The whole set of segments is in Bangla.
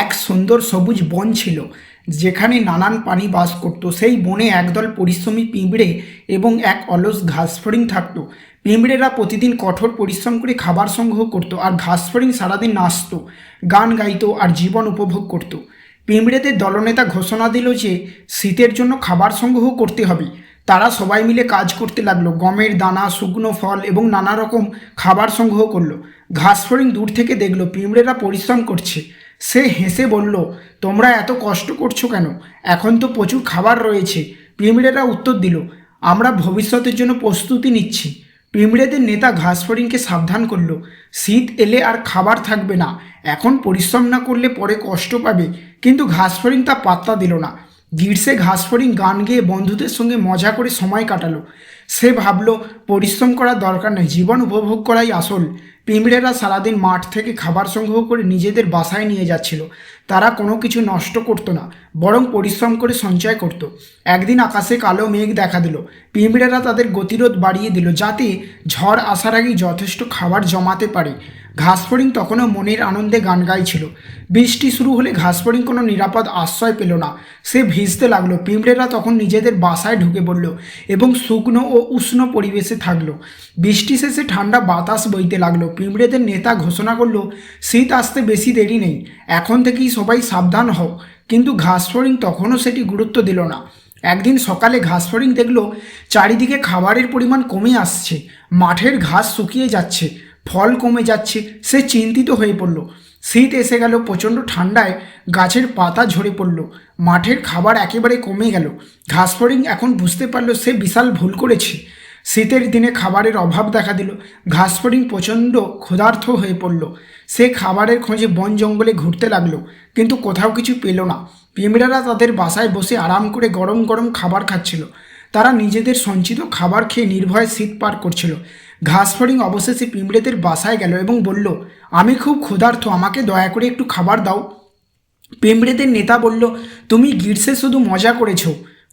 এক সুন্দর সবুজ বন ছিল, যেখানে নানান প্রাণী বাস করত। সেই বনে একদল পরিশ্রমী পিঁপড়ে এবং এক অলস ঘাসফড়িং থাকতো। পিঁপড়েরা প্রতিদিন কঠোর পরিশ্রম করে খাবার সংগ্রহ করত আর ঘাসফড়িং সারাদিন নাচত, গান গাইত আর জীবন উপভোগ করত। পিঁপড়েদের দলনেতা ঘোষণা দিল যে, শীতের জন্য খাবার সংগ্রহ করতে হবে। তারা সবাই মিলে কাজ করতে লাগল, গমের দানা, শুকনো ফল এবং নানা রকম খাবার সংগ্রহ করল। ঘাসফড়িং দূর থেকে দেখল পিঁপড়েরা পরিশ্রম করছে। সে হেসে বলল, তোমরা এত কষ্ট করছ কেন? এখন তো প্রচুর খাবার রয়েছে। পিঁপড়েরা উত্তর দিল, আমরা ভবিষ্যতের জন্য প্রস্তুতি নিচ্ছি। পিঁপড়েদের নেতা ঘাসফড়িংকে সাবধান করল, শীত এলে আর খাবার থাকবে না। এখন পরিশ্রম না করলে পরে কষ্ট পাবে। কিন্তু ঘাসফড়িং তা পাত্তা দিল না। গ্রীষ্মে ঘাসফড়িং গান গেয়ে বন্ধুদের সঙ্গে মজা করে সময় কাটালো। সে ভাবলো, পরিশ্রম করার দরকার নেই, জীবন উপভোগ করাই আসল। পিঁপড়েরা সারাদিন মাঠ থেকে খাবার সংগ্রহ করে নিজেদের বাসায় নিয়ে যাচ্ছিল। তারা কোনো কিছু নষ্ট করতো না, বরং পরিশ্রম করে সঞ্চয় করত। একদিন আকাশে কালো মেঘ দেখা দিল। পিঁপড়েরা তাদের গতিরোধ বাড়িয়ে দিল যাতে ঝড় আসার আগেই যথেষ্ট খাবার জমাতে পারে। ঘাসফড়িং তখনও মনের আনন্দে গান গাইছিল। বৃষ্টি শুরু হলে ঘাসফড়িং কোনো নিরাপদ আশ্রয় পেল না। সে ভিজতে লাগল। পিঁপড়েরা তখন নিজেদের বাসায় ঢুকে পড়ল এবং শুকনো ও উষ্ণ পরিবেশে থাকল। বৃষ্টি শেষে ঠান্ডা বাতাস বইতে লাগল। পিঁপড়েদের নেতা ঘোষণা করল, শীত আসতে বেশি দেরি নেই। এখন থেকেই সবাই সাবধান হও। কিন্তু ঘাসফড়িং তখনও সেটি গুরুত্ব দিল না। একদিন সকালে ঘাসফড়িং দেখল, চারিদিকে খাবারের পরিমাণ কমে আসছে। মাঠের ঘাস শুকিয়ে যাচ্ছে, ফল কমে যাচ্ছে, সে চিন্তিত হয়ে পড়ল। শীত এসে গেল, প্রচণ্ড ঠান্ডায় গাছের পাতা ঝরে পড়ল। মাঠের খাবার একেবারে কমে গেল। ঘাসফড়িং এখন বুঝতে পারল সে বিশাল ভুল করেছে। শীতের দিনে খাবারের অভাব দেখা দিল। ঘাসফড়িং প্রচণ্ড ক্ষুধার্থ হয়ে পড়ল। সে খাবারের খোঁজে বন জঙ্গলে ঘুরতে লাগল, কিন্তু কোথাও কিছু পেল না। পিঁমড়ারা তাদের বাসায় বসে আরাম করে গরম গরম খাবার খাচ্ছিল। তারা নিজেদের সঞ্চিত খাবার খেয়ে নির্ভয়ে শীত পার করছিল। ঘাসফড়িং অবশেষে পিঁমড়েদের বাসায় গেল এবং বলল, আমি খুব ক্ষুধার্থ আমাকে দয়া করে একটু খাবার দাও। পিঁমড়েদের নেতা বলল, তুমি গ্রীষ্মে শুধু মজা করেছ।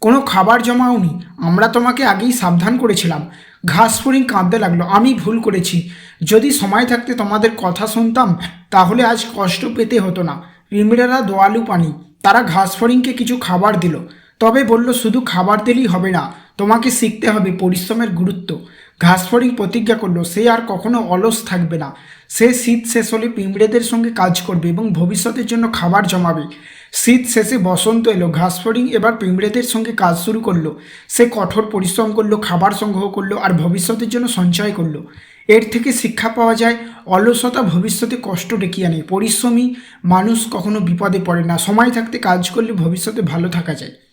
কোনো খাবার জমাওনি, আমরা তোমাকে আগেই সাবধান করেছিলাম। ঘাসফড়িং কাঁদতে লাগল, আমি ভুল করেছি। যদি সময় থাকতে তোমাদের কথা শুনতাম, তাহলে আজ কষ্ট পেতে হতো না। রিমিরারা দোয়ালু পানি, তারা ঘাসফড়িংকে কিছু খাবার দিল, তবে বলল শুধু খাবার দিলেই হবে না। তোমাকে শিখতে হবে পরিশ্রমের গুরুত্ব। ঘাসফড়িং প্রতিজ্ঞা করল, সে আর কখনো অলস থাকবে না। সে শীত শেষ হলে পিঁমড়েদের সঙ্গে কাজ করবে এবং ভবিষ্যতের জন্য খাবার জমাবে। শীত শেষে বসন্ত এলো, ঘাসফড়িং এবার পিঁমড়েদের সঙ্গে কাজ শুরু করল। সে কঠোর পরিশ্রম করল, খাবার সংগ্রহ করল আর ভবিষ্যতের জন্য সঞ্চয় করল। এর থেকে শিক্ষা পাওয়া যায়, অলসতা ভবিষ্যতে কষ্ট ডেকে আনে। পরিশ্রমী মানুষ কখনো বিপদে পড়ে না। সময় থাকতে কাজ করলে ভবিষ্যতে ভালো থাকা যায়।